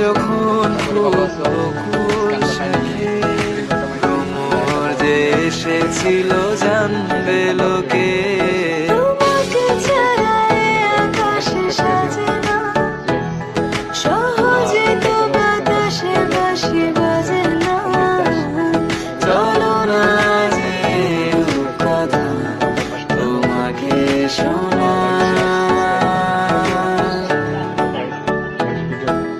যখন তোমার যে এসেছিল জানবে লোকে। তোমাকে ছাড়া সাজে না